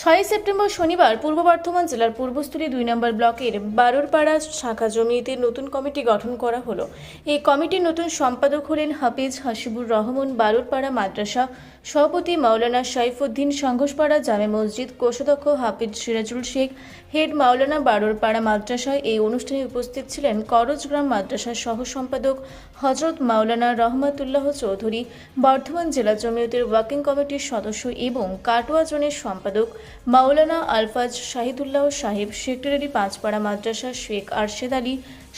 ছয়ই সেপ্টেম্বর শনিবার পূর্ব বর্ধমান জেলার পূর্বস্থলী দুই নম্বর ব্লকের বারোরপাড়া শাখা জমিতে নতুন কমিটি গঠন করা হলো। এই কমিটির নতুন সম্পাদক হলেন হাফিজ হাসিবুর রহমান বারোরপাড়া মাদ্রাসা, সভাপতি মাওলানা সাইফুদ্দিন সংঘোষপাড়া জামে মসজিদ, কোষাধ্যক্ষ হাফিজ সিরাজুল শেখ, হেড মাওলানা বারোরপাড়া মাদ্রাসায় এই অনুষ্ঠানে উপস্থিত ছিলেন করজগ্রাম মাদ্রাসার সহ সম্পাদক হজরত মাওলানা রহমাতুল্লাহ চৌধুরী, বর্ধমান জেলা জমিয়তের ওয়ার্কিং কমিটির সদস্য এবং কাটোয়া জোনের সম্পাদক মাওলানা আলফাজ শাহিদুল্লাহ সাহেব, সেক্রেটারি পাঁচপাড়া মাদ্রাসা শেখ আরশেদ আলী,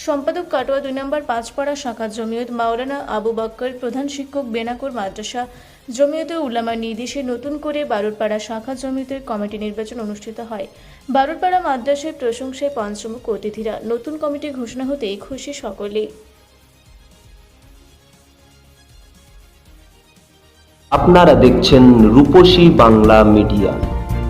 সম্পাদক কাটোয়া দুই নম্বর পাঁচপাড়া শাখা জমিয়ত মাওলানা আবু বাক্কর, প্রধান শিক্ষক বেনাকুর মাদ্রাসা জমিয়তে উল্লামার নির্দেশে নতুন করে বারুরপাড়া শাখা জমিয়তের কমিটি নির্বাচন অনুষ্ঠিত হয়। বারুরপাড়া মাদ্রাসার প্রশংসায় পঞ্চমুখ অতিথিরা নতুন কমিটি ঘোষণা হতেই খুশি সকলেই আপনারা দেখছেন রূপসী বাংলা মিডিয়া।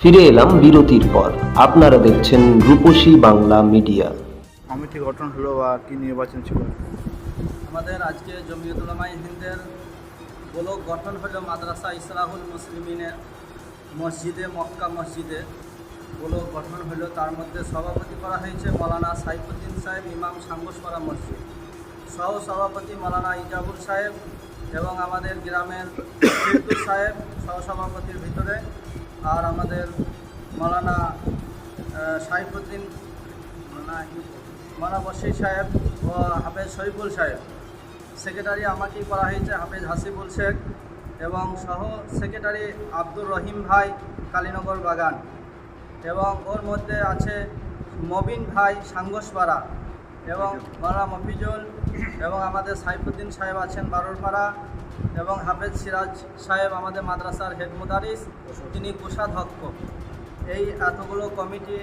ফিরে এলাম বিরতির পর। আপনারা দেখছেন রূপসী বাংলা মিডিয়া। কমিটি গঠন হলো বা কি নির্বাচন ছিল? আমাদের আজকে জমিয়তুলামাই হিন্দের গোলক গঠন হলো মাদ্রাসা ইসলাহুল মুসলিমিনের মসজিদে মক্কা মসজিদে। গোলক গঠন হলো তার মধ্যে সভাপতি করা হয়েছে মৌলানা সাইফুদ্দিন সাহেব ইমাম সাঙ্গোসপাড়া মসজিদ। সহ সভাপতি মৌলানা ইজাবুল সাহেব এবং আমাদের গ্রামের সাহেব সহসভাপতির ভিতরে আর আমাদের মৌলানা সাইফুদ্দিন মানা বশির সাহেব ও হাফেজ শরীফুল সাহেব। সেক্রেটারি আমাকেই করা হয়েছে হাফেজ হাসিবুল শেখ এবং সহ সেক্রেটারি আব্দুর রহিম ভাই কালীনগর বাগান। এবং ওর মধ্যে আছে মবিন ভাই সাঙ্গসপাড়া এবং মারা মফিজুল এবং আমাদের সাইফুদ্দিন সাহেব আছেন বারোরপাড়া। এবং হাফেজ সিরাজ সাহেব আমাদের মাদ্রাসার হেড মুদারিস তিনি কোষাধ্যক্ষ। এই এতগুলো কমিটি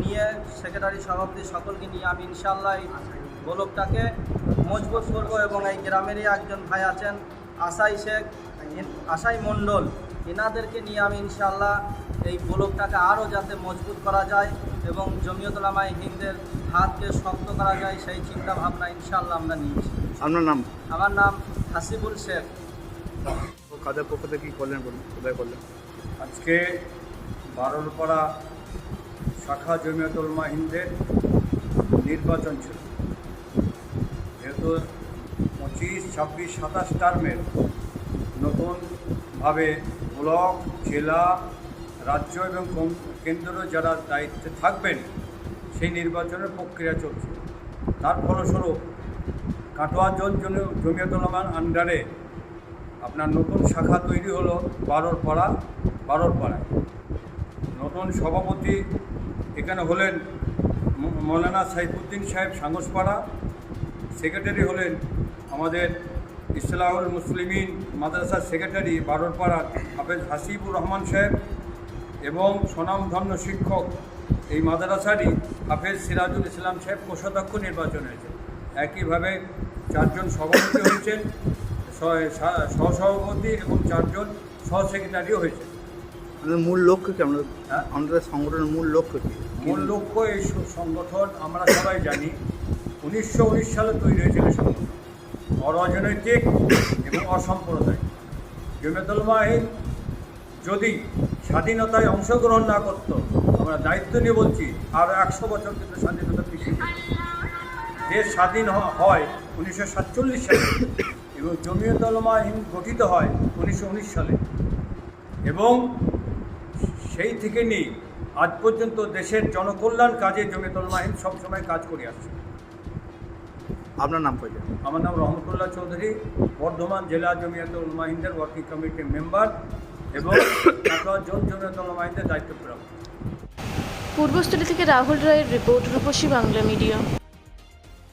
নিয়ে সেক্রেটারি সভাপতি সকলকে নিয়ে আমি ইনশাল্লাহ এই গোলকটাকে মজবুত করব এবং এই গ্রামেরই একজন ভাই আছেন আশাই শেখ আশাই মণ্ডল। এনাদেরকে নিয়ে আমি ইনশাল্লাহ এই গোলকটাকে আরও যাতে মজবুত করা যায় এবং জমিয়তলামাই হিন্দের হাতকে শক্ত করা যায় সেই চিন্তা ভাবনা ইনশাল্লাহ আমরা নিয়েছি। আপনার নাম? আমার নাম হাসিবুল শেখ। কাদের পক্ষ থেকে কী করলেন বলুন? কোথায় করলেন? আজকে বারোলপাড়া শাখা জমিয়তুল মাহিন্দের নির্বাচন ছিল। যেহেতু পঁচিশ ছাব্বিশ সাতাশ টার্মের নতুনভাবে ব্লক জেলা রাজ্য এবং কেন্দ্র যারা দায়িত্বে থাকবেন সেই নির্বাচনের প্রক্রিয়া চলছে। তার ফলস্বরূপ কাটোয়া জোন জন- জমিয়তুল আন্ডারে আপনার নতুন শাখা তৈরি হলো বারোর পাড়া বারোর পাড়ায় নতুন সভাপতি এখানে হলেন মৌলানা সাইফুদ্দিন সাহেব সাঙ্গসপাড়া। সেক্রেটারি হলেন আমাদের ইসলাহুল মুসলিমিন মাদ্রাসার সেক্রেটারি বারোর পাড়ার হাফেজ হাসিবুর রহমান সাহেব এবং স্বনামধন্য শিক্ষক এই মাদ্রাসারই হাফেজ সিরাজুল ইসলাম সাহেব কোষাধ্যক্ষ নির্বাচন হয়েছে। একইভাবে চারজন সভাপতি হয়েছেন সহ- সহ- সহসভাপতি এবং চারজন সহ সেক্রেটারিও হয়েছে আপনাদের মূল লক্ষ্য কি আপনাদের হ্যাঁ? আমাদের সংগঠনের মূল লক্ষ্য কি? মূল লক্ষ্য এই সংগঠন আমরা সবাই জানি উনিশশো উনিশ সালে তৈরি হয়েছিল সংগঠন। অরাজনৈতিক এবং অসাম্প্রদায়িক। জমিয়তুল মাহিন যদি স্বাধীনতায় অংশগ্রহণ না করত আমরা দায়িত্ব নিয়ে বলছি আরও একশো বছর কিন্তু স্বাধীনতা পিছিয়ে। দেশ স্বাধীন হ- হয় উনিশশো সাতচল্লিশ সালে এবং জমিয়তুল মাহিন গঠিত হয় উনিশশো উনিশ সালে। এবং সেই থেকে নিয়ে আজ পর্যন্ত দেশের জনকল্যাণ কাজে জমিয়তুল মাহিন সবসময় কাজ করে আসছে আপনার নাম কয়জন আমার নাম রহমতুল্লাহ চৌধুরী বর্ধমান জেলা জমিয়তুল মাহিন্দের ওয়ার্কিং কমিটির মেম্বার এবং জন জোন জমিয়তুল মাহিন্দের দায়িত্বপ্রাপ্ত। পূর্বস্থলী থেকে রাহুল রায়ের রিপোর্ট রূপসী বাংলা মিডিয়া।